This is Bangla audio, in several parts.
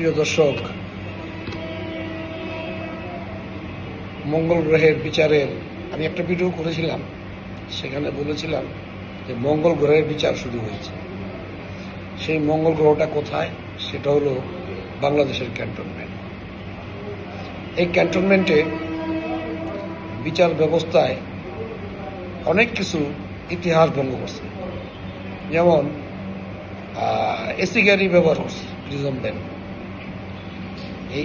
প্রিয় দর্শক, মঙ্গল গ্রহের বিচারের, আমি একটা ভিডিও করেছিলাম, সেখানে বলেছিলাম যে মঙ্গল গ্রহের বিচার শুরু হয়েছে। সেই মঙ্গল গ্রহটা কোথায়? সেটা হলো বাংলাদেশের ক্যান্টনমেন্ট। এই ক্যান্টনমেন্টে বিচার ব্যবস্থায় অনেক কিছু ইতিহাস ভঙ্গ করছে। যেমন এসি গাড়ি ব্যবহার করছে, প্রিজম ব্যান্ড এই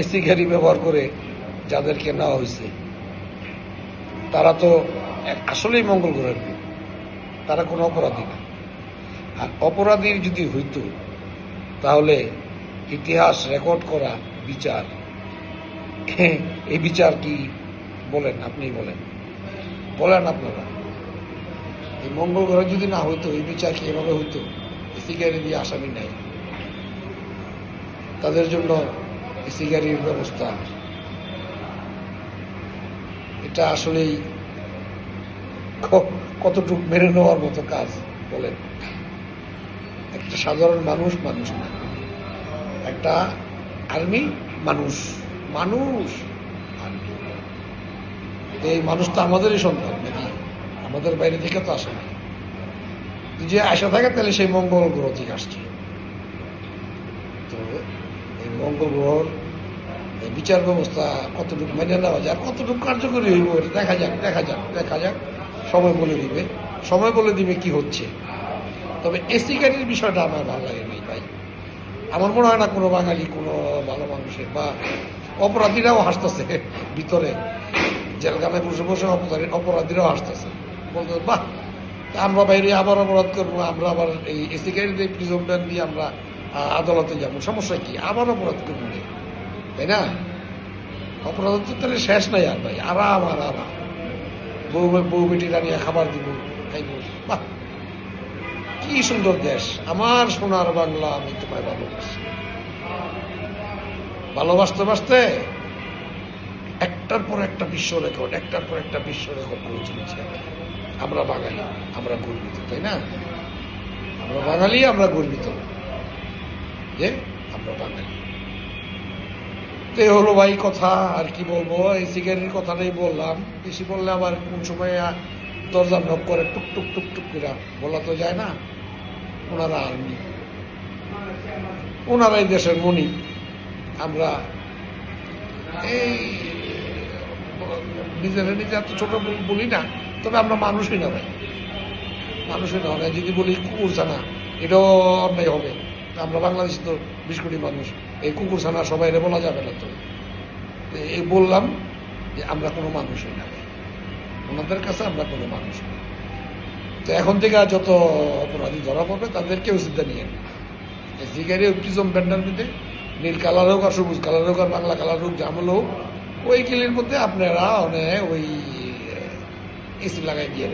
এসি গাড়ি ব্যবহার করে যাদেরকে নেওয়া হয়েছে, তারা তো আসলেই মঙ্গল গ্রহের। তারা কোনো অপরাধী না। আর অপরাধী যদি হইতো, তাহলে ইতিহাস রেকর্ড করা বিচার, এই বিচার কি বলেন আপনি বলেন। বলেন আপনারা, এই মঙ্গল গ্রহে যদি না হইতো, এই বিচার কি এভাবে হইতো? সিগারি দিয়ে আসামি নাই। তাদের জন্য এসি গাড়ির ব্যবস্থা। এটা আসলেই কতটুকু মেনে নেওয়ার মতো কাজ বলেন। একটা সাধারণ মানুষ মানুষ না। একটা আর্মি মানুষ মানুষ। এই মানুষ তো আমাদেরই সন্তান নাকি? আমাদের বাইরে থেকে তো আসে না। যে আসা থাকে, তাহলে সেই মঙ্গল গ্রহ থেকে আসছে। এই গ্রহর এই বিচার ব্যবস্থা কতটুকু মেনে নেওয়া যায়, কতটুকু কার্যকরী হইব দেখা যাক দেখা যাক দেখা যাক। সময় বলে দিবে। সময় বলে দিবে কি হচ্ছে। তবে এসি গাড়ির বিষয়টা আমার ভালো লাগে নাই ভাই। আমার মনে হয় না কোনো বাঙালি, কোনো ভালো মানুষের বা অপরাধীরাও হাসতেছে ভিতরে। জেলখানায় বসে বসে অপরাধী- অপরাধীরাও হাসতেছে। বলতে, বাহ আমরা বাইরে আবার অপরাধ করব, আমরা আবার এই এসি গাড়িতে প্রিজম ব্যান দিয়ে আমরা আদালতে যাব। সমস্যা কি? আবার অপরাধ করব। তাই না? অপরাধ তো তাহলে শেষ নাই আর ভাই। আরাম আর আরাম। বউ বউ বেটিরা নিয়ে খাবার দিব, খাইব। বাহ! কি সুন্দর দেশ। আমার সোনার বাংলা আমি তোমায় ভালোবাসি। ভালোবাসতে, বাসতে একটার পর একটা বিশ্ব রেকর্ড, একটার পর একটা বিশ্ব রেকর্ড করে চলেছি। আমরা বাঙালি, আমরা গর্বিত, তাই না? আমরা বাঙালি, আমরা গর্বিত। যে আমরা বাঙালি তো এই হলো ভাই কথা, আর কি বলব? এই সিগারেটের কথাটাই বললাম। বেশি বললে আবার কোন সময় দরজা নক করে টুক টুক টুক টুক করে। বলা তো যায় না, ওনারা আর্মি ওনারাই দেশের মনি আমরা এই, নিজেরা নিজে এত ছোট বলি না, তবে আমরা মানুষই না ভাই। মানুষই না যদি বলি কুকুর ছানা, এটাও অন্যায় হবে। আমরা বাংলাদেশে তো বিশ কোটি মানুষ, এই কুকুর ছানা সবাই বলা যাবে না তো। এই বললাম যে আমরা কোনো মানুষই না। ওনাদের কাছে আমরা কোনো মানুষ না। তো এখন থেকে যত অপরাধী ধরা পড়বে, তাদেরকেও সিদ্ধা নিয়ে সিগারি প্রিজম ব্যান্ডার মধ্যে নীল কালার হোক আর সবুজ কালার হোক আর বাংলা কালার হোক জামল হোক, ওই কিলির মধ্যে আপনারা অনেক ওই, এসি লাগাই দিয়ে।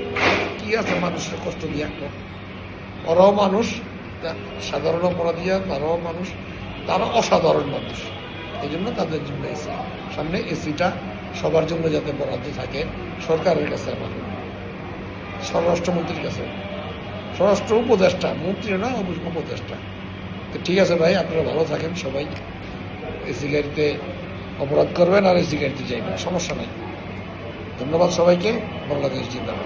কি আছে মানুষের কষ্ট দিয়ে ওরাও মানুষ সাধারণ অপরাধীরা, তারাও মানুষ, তারা অসাধারণ মানুষ। এই জন্য তাদের জন্য এসি সামনে এসিটা সবার জন্য যাতে বরাদ্দ থাকে, সরকারের কাছে আমার। স্বরাষ্ট্রমন্ত্রীর কাছে। স্বরাষ্ট্র উপদেষ্টা, মন্ত্রী না উপ- উপদেষ্টা। তো ঠিক আছে ভাই, আপনারা ভালো থাকেন সবাই। এসি গাড়িতে অপরাধ করবেন আর এসি গাড়িতে যাইবেন, সমস্যা নাই। ধন্যবাদ সবাইকে, বাংলাদেশ জিন্দাবাদ।